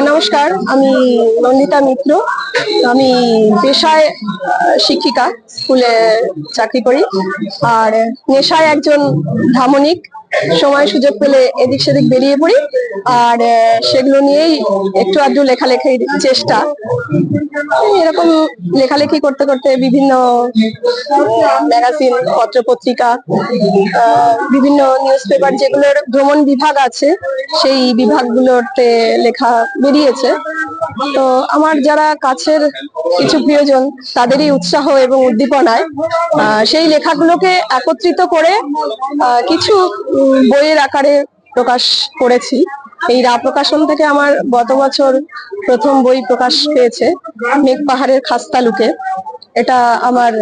নমস্কার আমি নন্দিতা মিত্র। আমি পেশায় শিক্ষিকা স্কুলে চাকরি করি। আর নেশায় একজন ভ্রামণিক সময় সুযোগ পেলে এদিক সেদিক বেরিয়ে পড়ি। আর সেগুলো নিয়েই একটু আধটু লেখালেখির চেষ্টা। এরকম লেখালেখি করতে করতে বিভিন্ন ম্যাগাজিন পত্র পত্রিকা বিভিন্ন নিউজ পেপার যেগুলোর ভ্রমণ বিভাগ আছে, সেই বিভাগগুলোতে লেখা বেরিয়েছে। তো আমার যারা কাছের কিছু প্রিয়জন, তাদেরই উৎসাহ এবং উদ্দীপনায় সেই লেখাগুলোকে একত্রিত করে কিছু বইয়ের আকারে প্রকাশ করেছি। এই রা প্রকাশন থেকে আমার গত বছর প্রথম বই প্রকাশ পেয়েছে, মেঘ পাহাড়ের খাস্তালুকে এটা আমার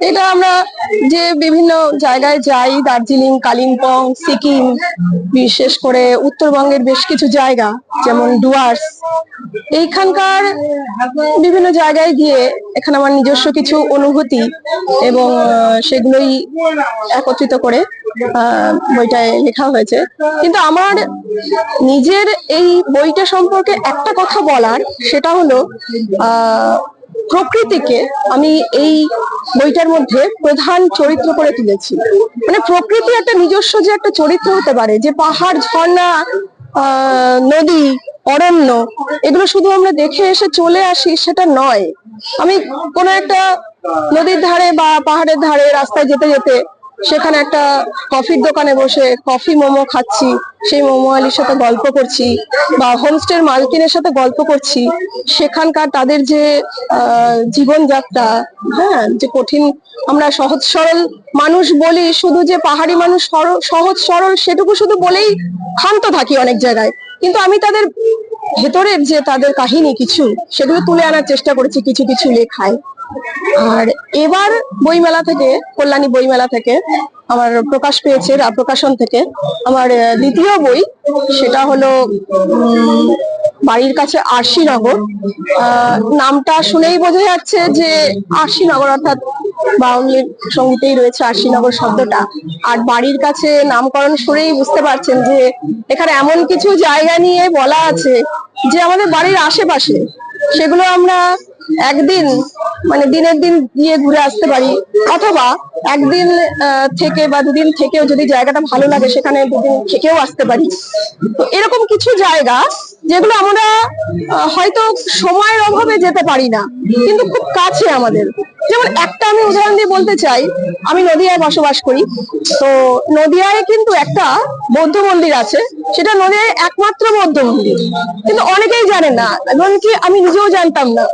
এটা আমরা যে বিভিন্ন জায়গায় যাই, দার্জিলিং, কালিম্পং, সিকিম, বিশেষ করে উত্তরবঙ্গের বেশ কিছু জায়গা, যেমন ডুয়ার্স। এইখানকার বিভিন্ন জায়গায় গিয়ে এখানে আমার নিজস্ব কিছু অনুভূতি এবং সেগুলোই একত্রিত করে বইটায় লেখা হয়েছে। কিন্তু আমার নিজের এই বইটা সম্পর্কে একটা কথা বলার, সেটা হলো, আহ প্রকৃতিকে আমি এই বইটার মধ্যে প্রধান চরিত্র করে তুলেছি। মানে প্রকৃতি একটা নিজস্ব যে একটা চরিত্র হতে পারে, যে পাহাড়, ঝর্ণা নদী, অরণ্য, এগুলো শুধু আমরা দেখে এসে চলে আসি সেটা নয়। আমি কোনো একটা নদীর ধারে বা পাহাড়ের ধারে রাস্তায় যেতে যেতে সেখানে একটা কফির দোকানে বসে কফি মোমো খাচ্ছি, সেই মোমো আলির সাথে গল্প করছি বা হোমস্টের মালকিনের সাথে গল্প করছি। সেখানকার তাদের যে জীবনযাত্রা হ্যাঁ যে কঠিন, আমরা সহজ সরল মানুষ বলি, শুধু যে পাহাড়ি মানুষ সহজ সরল সেটুকু শুধু বলেই ক্ষান্ত থাকি অনেক জায়গায়। কিন্তু আমি তাদের ভেতরের যে তাদের কাহিনী কিছু, সেগুলো তুলে আনার চেষ্টা করেছি কিছু কিছু লেখায়। আর এবার বইমেলা থেকে, কল্যাণী বইমেলা থেকে আমার প্রকাশ পেয়েছে প্রকাশন থেকে আমার দ্বিতীয় বই, সেটা হলো বাড়ির কাছে আরশিনগর নামটা শুনেই বোঝা যাচ্ছে যে আরশিনগর অর্থাৎ বাউলের সঙ্গীতেই রয়েছে আরশিনগর শব্দটা। আর বাড়ির কাছে নামকরণ শুনেই বুঝতে পারছেন যে এখানে এমন কিছু জায়গা নিয়ে বলা আছে যে আমাদের বাড়ির আশেপাশে, সেগুলো আমরা একদিন মানে দিনের দিন গিয়ে ঘুরে আসতে পারি। অথবা একদিন থেকে বা দুদিন থেকেও যদি জায়গাটা ভালো লাগে, সেখানে দুদিন থেকেও আসতে পারি। তো এরকম কিছু জায়গা যেগুলো আমরা হয়তো সময়ের অভাবে যেতে পারি না। কিন্তু খুব কাছে আমাদের। যেমন একটা আমি উদাহরণ দিয়ে বলতে চাই, আমি নদিয়ায় বসবাস করি। তো নদিয়ায় কিন্তু একটা বৌদ্ধ মন্দির আছে, সেটা নদিয়ায় একমাত্র বৌদ্ধ মন্দির। কিন্তু অনেকেই জানে না, এমনকি আমি নিজেও জানতাম না।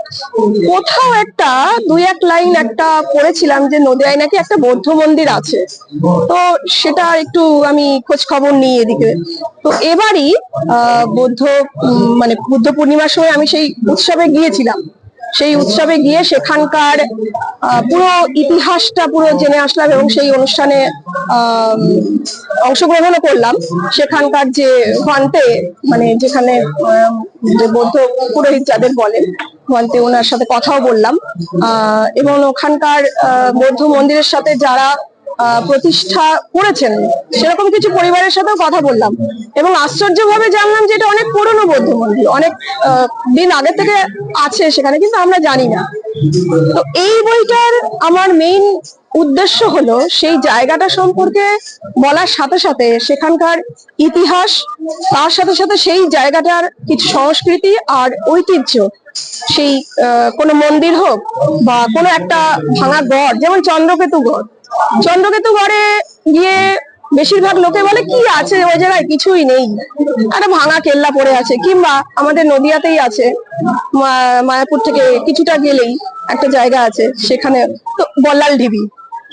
কোথাও একটা দুই এক লাইন একটা পড়েছিলাম যে নদিয়ায় নাকি একটা বৌদ্ধ মন্দির আছে। তো সেটা একটু আমি খোঁজ খবর নিই এদিকে। তো এবারই, আহ, বৌদ্ধ মানে বুদ্ধ পূর্ণিমার সময় আমি সেই উৎসবে গিয়েছিলাম। সেই উৎসবে গিয়ে সেখানকার পুরো ইতিহাসটা পুরো জেনে আসলাম এবং সেই অনুষ্ঠানে অংশগ্রহণও করলাম। সেখানকার যে ভান্তে মানে যেখানে যে বৌদ্ধ পুরোহিত যাদের বলেন, ঘন্টে ওনার সাথে কথাও বললাম। এবং ওখানকার বৌদ্ধ মন্দিরের সাথে যারা প্রতিষ্ঠা করেছেন। সেরকম কিছু পরিবারের সাথেও কথা বললাম। এবং আশ্চর্যভাবে জানলাম যে এটা অনেক পুরনো বৌদ্ধ মন্দির অনেক দিন আগে থেকে আছে সেখানে, কিন্তু আমরা জানি না। তো এই বইটার আমার মেইন উদ্দেশ্য হলো সেই জায়গাটা সম্পর্কে বলার সাথে সাথে সেখানকার ইতিহাস, তার সাথে সাথে সেই জায়গাটার কিছু সংস্কৃতি আর ঐতিহ্য, সেই কোনো মন্দির হোক বা কোনো একটা ভাঙা গড়, যেমন চন্দ্রকেতু গড় চন্দ্রকেতু ঘরে গিয়ে বেশিরভাগ লোকে বলে, কি আছে ওই জায়গায়? কিছুই নেই। একটা ভাঙা কেল্লা পড়ে আছে। কিংবা আমাদের নদিয়াতেই আছে। মায়াপুর থেকে কিছুটা গেলেই একটা জায়গা আছে সেখানে, তো বল্লাল ডিবি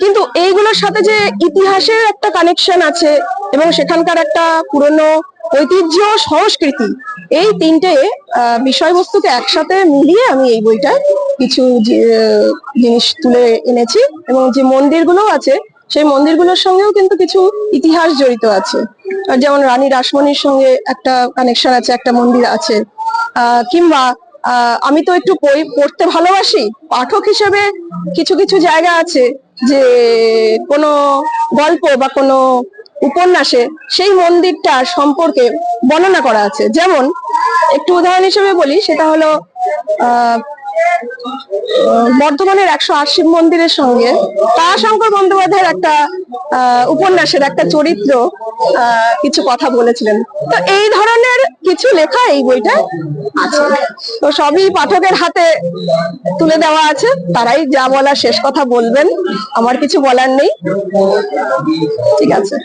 কিন্তু এইগুলোর সাথে যে ইতিহাসের একটা কানেকশন আছে এবং সেখানকার একটা পুরনো ঐতিহ্য সংস্কৃতি, এই তিনটে বিষয়বস্তুকে একসাথে মিলিয়ে আমি এই বইটা কিছু জিনিস তুলে এনেছি এবং যে মন্দিরগুলো আছে, সেই মন্দিরগুলোর সঙ্গেও কিন্তু কিছু ইতিহাস জড়িত আছে। যেমন রানী রাসমণির সঙ্গে একটা কানেকশন আছে, একটা মন্দির আছে। কিংবা আমি তো একটু পড়তে ভালোবাসি, পাঠক হিসেবে কিছু কিছু জায়গা আছে যে কোনো গল্প বা কোনো উপন্যাসে সেই মন্দিরটা সম্পর্কে বর্ণনা করা আছে। যেমন, একটু উদাহরণ হিসেবে বলি, সেটা হলো বর্ধমানের একশো আশি মন্দিরের সঙ্গে তারাশঙ্কর বন্দ্যোপাধ্যায়ের একটা উপন্যাসের একটা চরিত্র কিছু কথা বলেছিলেন। তো এই ধরনের কিছু লেখা এই বইটা আছে। তো সবই পাঠকের হাতে তুলে দেওয়া আছে। তারাই যা বলার শেষ কথা বলবেন। আমার কিছু বলার নেই। ঠিক আছে।